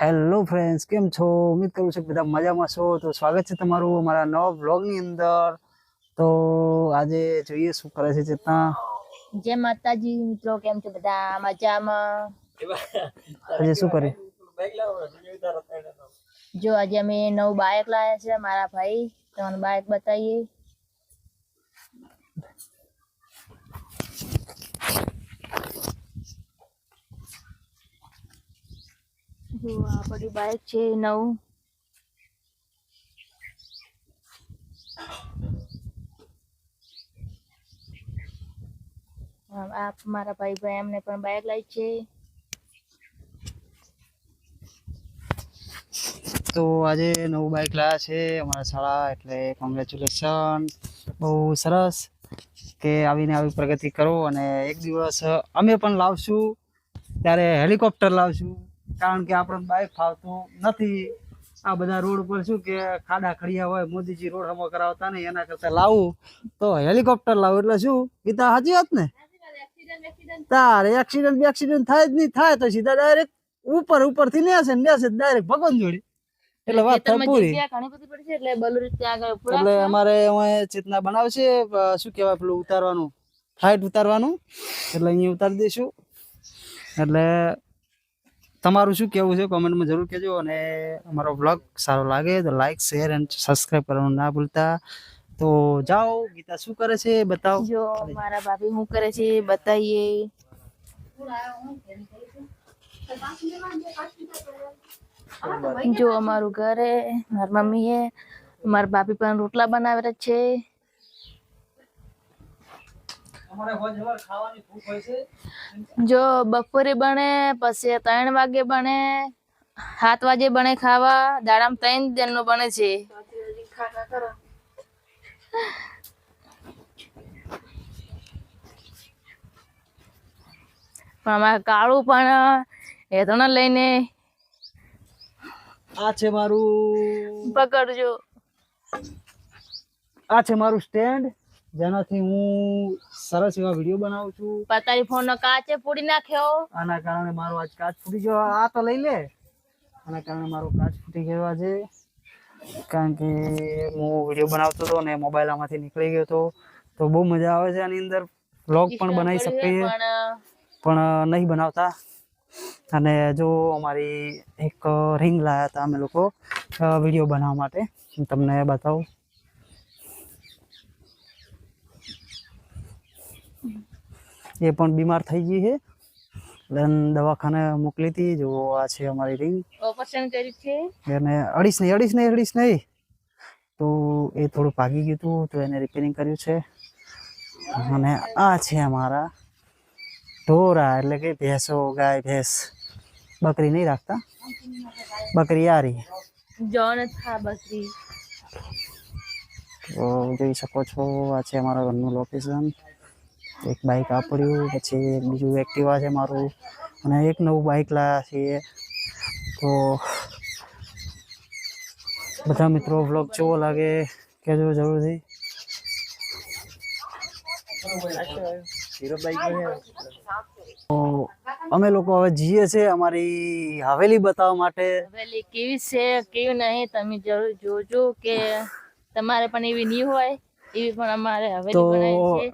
Hello friends કેમ છો? ઉમ્મીદ કરું છું બધા મજામાં છો. તો સ્વાગત છે તમારું અમારા નવા બ્લોગની અંદર. તો આજે જોઈએ શું કરે છે ચેતના. જય માતાજી મિત્રો કેમ છો બધા? મજામાં? આજે શું કરે? જો આજે અમે નવું બાઇક લાવ્યા છે મારા ભાઈ. તમને બાઇક બતાવીએ. જો આ બધી બાઇક છે નવું. આપ મારા ભાઈ ભાઈ એમને પણ બાઇક લાવી છે. તો આજે નવું બાઇક લાવ્યા છે અમારા શાળા, એટલે કોંગ્રેચ્યુલેશન બહુ સરસ કે આવીને આવી પ્રગતિ કરો અને એક દિવસ અમે પણ લાવશું, ત્યારે હેલિકોપ્ટર લાવશું. કારણ કે આપણને બાઇક ફાવતું નથી. આ બધા રોડ ઉપર શું કે ખાડા ખડિયા હોય મોદીજી રોડ હમો કરાવતા ને એના કરતા લાવું. તો હેલિકોપ્ટર લાવું એટલે શું? ગીતા હાજી વાત ને? તારે એક્સિડન્ટ એક્સિડન્ટ થાય જ નહીં થાય તો સીધા ડાયરેક્ટ ઉપર ઉપરથી નેસે નેસે ડાયરેક્ટ ભગવાન જોડી. એટલે વાત થઈ પૂરી. પૂરા એટલે અમારે અમે ચેતના બનાવશે શું કહેવાય પેલું ઉતારવાનું? ફ્લાઇટ ઉતારવાનું. એટલે અહીંયા ઉતારી દઈશું. એટલે તમારું શું કહેવું છે? કોમેન્ટમાં જરૂર કહેજો અને અમારો બ્લોગ સારો લાગે તો લાઈક શેર એન્ડ સબસ્ક્રાઈબ કરવાનું ના ભૂલતા. તો જાઓ, ગીતા શું કરે છે? બતાવો. જો, મારા ભાભી શું કરે છે? બતાઈએ. જો, અમારું ઘરે મારી મમ્મી હે. મારા ભાભી પણ રોટલા બનાવેલા છે અમારે હોજ હવાર ખાવાની ભૂખ હોય છે જો બપોરે બને પછી ત્રણ વાગે બને સાત વાગે બને ખાવા દાડામાં ત્રણ દિનનું બને છે. પણ અમારે કાળું પણ હેતણ લઈને આ છે મારું પકડજો. આ છે મારું સ્ટેન્ડ. જેનાથી હું સરસ એવા વીડિયો બનાવું છું. પતારી ફોન નો કાચે પૂડી નાખ્યો આના કારણે મારો આજ કાચ ફૂટી ગયો. આ તો લઈ લે. આના કારણે મારો કાચ ફૂટી ગયો આજે. કારણ કે હું વીડિયો બનાવતો હતો ને મોબાઈલ આમાંથી નીકળી ગયો હતો. તો બહુ મજા આવે છે આની અંદર. વ્લોગ પણ બનાવી શકીએ. પણ પણ નહીં બનાવતા. અને જો અમારી એક રિંગ લાવ્યા હતા અમે લોકો વીડિયો બનાવવા માટે. હું તમને બતાવું. એ પણ બીમાર થઈ ગઈ છે. દવાખાને મોકલી હતી. જો આ છે અમારી રિંગ ઓપરેશન કર્યું છે? એને અડીશ નહીં અડીશ નહીં અડીશ નહીં. તો એ થોડું ભાગી ગયું હતું તો એને રિપેરિંગ કર્યું છે. અને આ છે અમારા ઢોરા એટલે કે ભેંસો ગાય ભેંસ. બકરી નહીં રાખતા. બકરી આરી જોન થા બકરી. તો જોઈ શકો છો આ છે અમારા ઘરનું લોકેશન એક બાઇક આ પડ્યું પછી બીજું એક્ટિવા છે મારું, અને એક નવું બાઇક લાવ્યા છીએ. તો બધા મિત્રો વ્લોગ કેવો લાગે, કહેજો જરૂરથી. તો અમે લોકો હવે જઈએ છીએ અમારી હવેલી બતાવવા માટે. હવેલી કેવી છે, કેવી નહીં, તમે જરૂર જોજો કે તમારે પણ એવી નહીં હોય. એવી પણ અમારે હવેલી તો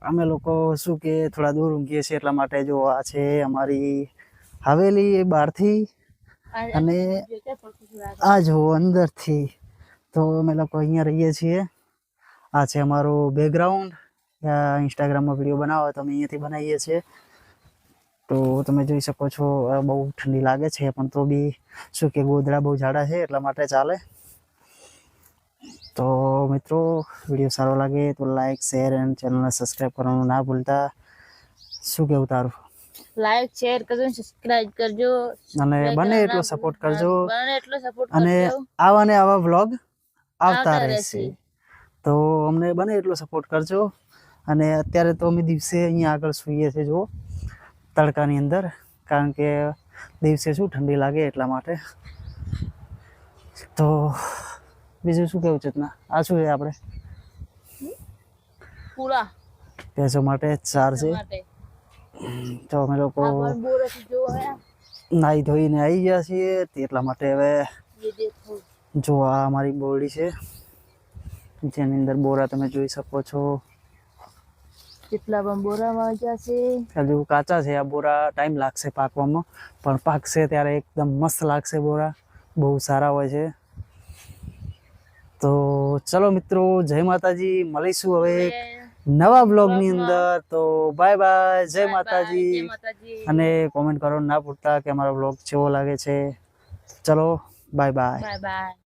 અમે લોકો શું કે થોડા દૂર ઊંઘીએ છીએ એટલા માટે જો આ છે અમારી હવેલી બહારથી અને. આ જો અંદરથી. તો અમે લોકો અહીંયા રહીએ છીએ. આ છે અમારું બેકગ્રાઉન્ડ ઇન્સ્ટાગ્રામમાં વીડિયો બનાવો તો અમે અહીંયાથી બનાવીએ છીએ. તો તમે જોઈ શકો છો બહુ ઠંડી લાગે છે પણ તો બી શું કે ગોદડા બહુ જાડા છે એટલા માટે ચાલે. તો મિત્રો વીડિયો સારો લાગે તો લાઈક શેર અને ચેનલને સબસ્ક્રાઈબ કરવાનું ના ભૂલતા. શું કેવું તારું? લાઈક શેર કરજો સબસ્ક્રાઇબ કરજો. અને બને એટલો સપોર્ટ કરજો. બને એટલો સપોર્ટ અને આવા ને આવા વ્લોગ આવતા રહેશે. તો અમને બને એટલો સપોર્ટ કરજો. અને અત્યારે તો અમે દિવસે અહીંયા આગળ સૂઈએ છીએ જો તડકાની અંદર. કારણ કે દિવસે શું ઠંડી લાગે એટલા માટે. તો બીજું શું કેવું ચેતના આ શું છે આપણે? પૂરા. ભેંસો માટે ચાર છે. તો અમે લોકો બોર નાહી ધોઈને આવી ગયા છીએ એટલા માટે હવે જો આ અમારી બોરડી છે. જેની અંદર બોરા તમે જોઈ શકો છો. કેટલા પણ બોરામાં આવ્યા છે. હજુ કાચા છે આ બોરા ટાઈમ લાગશે પાકવામાં પણ પાકશે ત્યારે એકદમ મસ્ત લાગશે બોરા. બહુ સારા હોય છે. તો ચલો મિત્રો જય માતાજી. મળીશું હવે નવા બ્લોગની અંદર. તો બાય બાય જય માતાજી. અને કોમેન્ટ કરો ના પૂરતા કે અમારો બ્લોગ કેવો લાગે છે. ચલો બાય બાય બાય બાય